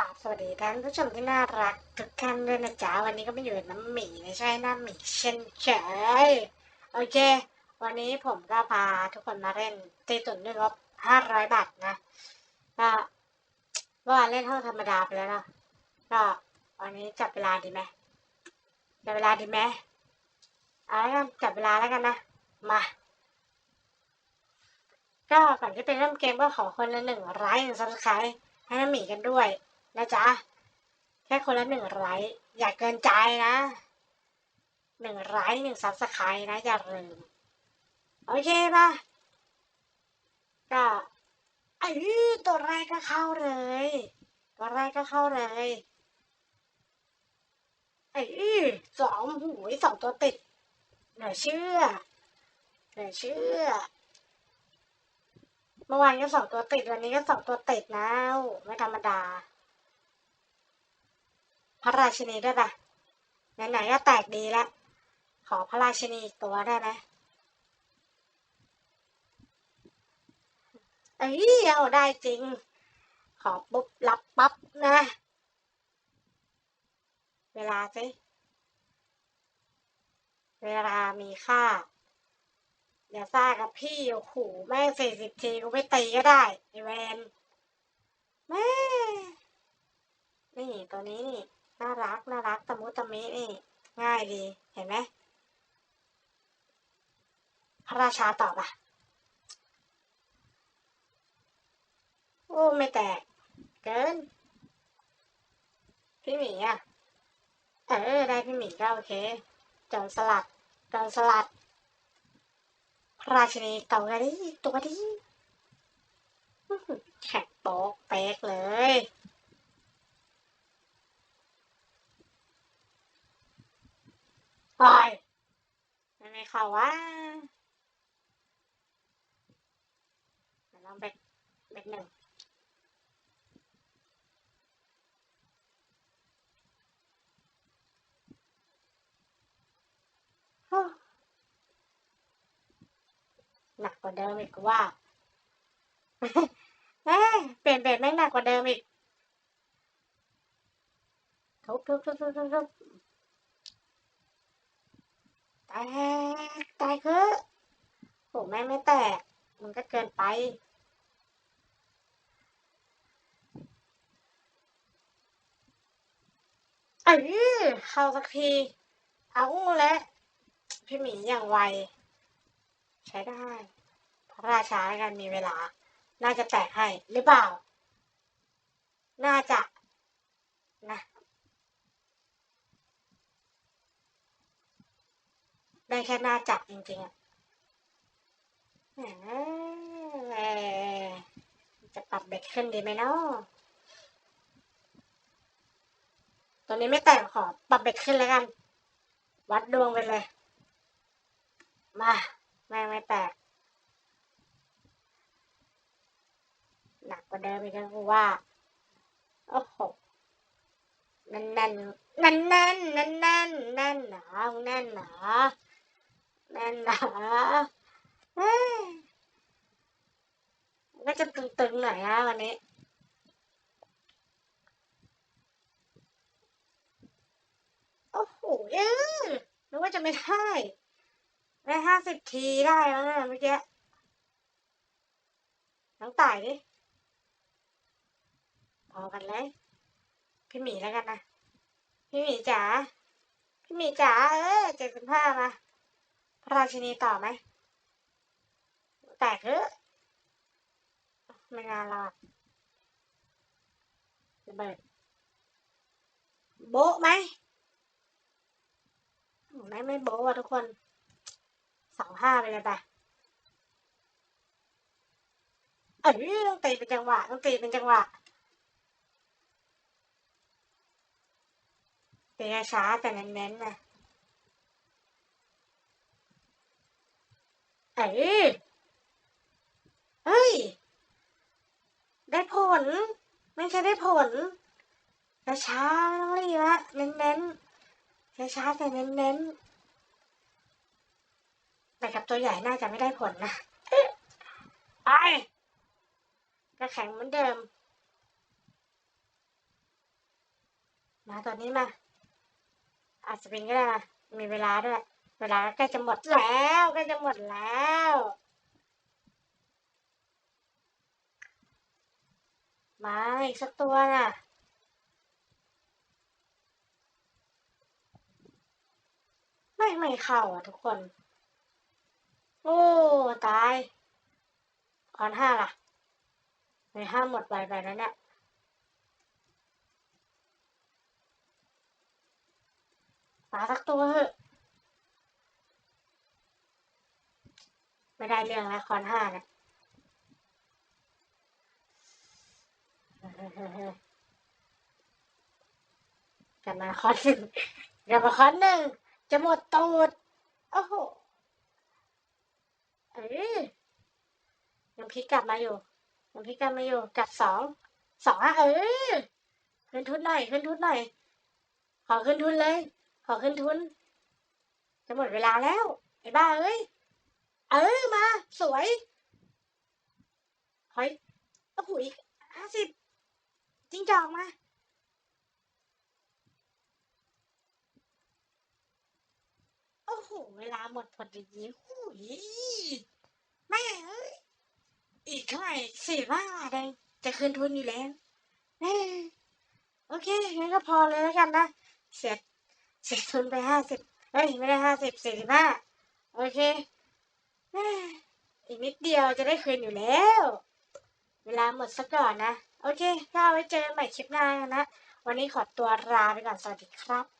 ราบสวัสดีท่านผู้ชมที่น่ารักทุกท่านด้วยนะจ๊ะวันนี้ก็ไม่อยู่น้ำหมีไม่ใช่น้ำหมีเช่นเคยโอเค วันนี้ผมก็พาทุกคนมาเล่นตีตุ่นด้วยงบห้าร้อยบาทนะก็เมื่อวานเล่นห้องธรรมดาไปแล้วเนาะก็วันนี้จับเวลาดีไหมจับเวลาดีไหมเอาแล้วกันจับเวลาแล้วกันนะมาก็ก่อนที่ไปเริ่มเกมก็ขอคนละหนึ่งไลค์หนึ่งซับสไครต์ให้น้ำหมีกันด้วย นะจ๊ะ แค่คนละหนึ่งไลค์อย่าเกินใจนะหนึ่งไลค์หนึ่งซับสไครต์นะอย่าลืม โอเคปะก็ไอ้ตัวแรกก็เข้าเลย ตัวแรกก็เข้าเลยไอ้สองหูยสองตัวติดเหลือเชื่อเหลือเชื่อ เมื่อวานก็สองตัวติดวันนี้ก็สองตัวติดนะโอ้ไม่ธรรมดา พระราชินีด้วยปะไหนๆก็แตกดีแล้วขอพระราชินีอีกตัวได้ไหมเอ้ยเอาได้จริง ขอปุ๊บรับปั๊บนะ เวลาสิเวลามีค่า อย่าซ่ากับพี่โอ้โหแม่สี่สิบทีกูไม่ตีก็ได้ไอแวนแม่นี่ตัวนี้นี่ น่ารักน่ารักตะมุตะมินี่ ง่ายดีเห็นไหมพระราชาตอบอะ โอ้ไม่แตก เกิน พี่หมีอะ เออ ได้พี่หมีก็โอเคจอนสลัดจอนสลัดพระราชินีเต่ากระดิตัวนี้แข็งโป๊กเป๊กเลย ปล่อยไม่ไม่เข้าวะเดี๋ยวลองเบรกเบรกหนึ่งหนักกว่าเดิมอีกว่าเอ้เปลี่ยนเปลี่ยนไม่หนักกว่าเดิมอีกทุบทุบทุบทุบทุบ แตกแตกคือโหแม่ไม่แตก มันก็เกินไป เออเข้าสักที เอาและพี่หมีอย่างไว ใช้ได้พระราชากันมีเวลา น่าจะแตกให้หรือเปล่า น่าจะ ได้แค่น่าจะจริงๆอะแหมจะปรับเบ็ดขึ้นดีไหมเนาะตัวนี้ไม่แตกขอปรับเบ็ดขึ้นแล้วกัน วัดดวงไปเลย มาไม่ไม่แตกหนักกว่าเดิมอีกนะกูว่า โอ้โหแน่นแน่นแน่นแน่นแน่นแน่นแน่นหนาแน่นหนา แน่นหนาเฮ้ยก็จะตึงๆหน่อยฮะวันนี้โอ้โหเออนึกว่าจะไม่ได้ได้ห้าสิบทีได้แล้วนะเมื่อกี้น้องต่ายดิพอกันเลย พี่หมีแล้วกันนะ พี่หมีจ๋า พี่หมีจ๋า เออเจ็ดสิบห้ามา พระราชินีต่อไหม แตกเถอไม่งานหรอกระเบิดโบ๊ะไหมไม่ไม่โบ๊ะว่ะทุกคนสองห้าไปเลยไปเอ้ยต้องตีเป็นจังหวะต้องตีเป็นจังหวะตีช้าแต่เน้นๆนะ เอ้ยเฮ้ย ได้ผล ไม่ใช่ได้ผลช้าๆไม่ต้องรีบละเน้นๆช้าๆแต่เน้นๆแต่กับตัวใหญ่น่าจะไม่ได้ผลนะไปก็แข็งเหมือนเดิม มาตอนนี้มาอาจจะเป็นก็ได้มามีเวลาด้วย เวลาใกล้จะหมดแล้วใกล้จะหมดแล้วมาอีกสักตัวน่ะไม่ไม่เข้าอะทุกคน โอ้ตายคอนห้าล่ะในห้าหมดไปไปแล้วเนี่ยมาสักตัวเถอะ ไม่ได้เรื่องแล้วคอนห้าเนี่ยกลับมาคอนหนึ่งกลับมาคอนหนึ่งจะหมดตูดโอ้โหเอ้ยยังพลิกกลับมาอยู่ยังพลิกกลับมาอยู่กลับสองสองอะเออขึ้นทุนหน่อยขึ้นทุนหน่อย ขอขึ้นทุนเลย ขอขึ้นทุน จะหมดเวลาแล้วไอ้บ้าเอ้ย เออมา สวยเฮ้ยโอ้โหอีกห้าสิบจริงจอกมาโอ้โหเวลาหมดพอดีหูยแม่เอ้ยอีกเท่าไหร่สี่บาทเองจะคืนทุนอยู่แล้วโอเคงั้นก็พอเลยแล้วกันนะเสียเสียทุนไปห้าสิบเฮ้ยไม่ได้ห้าสิบสี่สิบห้าโอเค อีกนิดเดียวจะได้คืนอยู่แล้ว เวลาหมดซะก่อนนะ โอเคก็เอาไว้เจอกันใหม่คลิปหน้านะ วันนี้ขอตัวลาไปก่อน สวัสดีครับ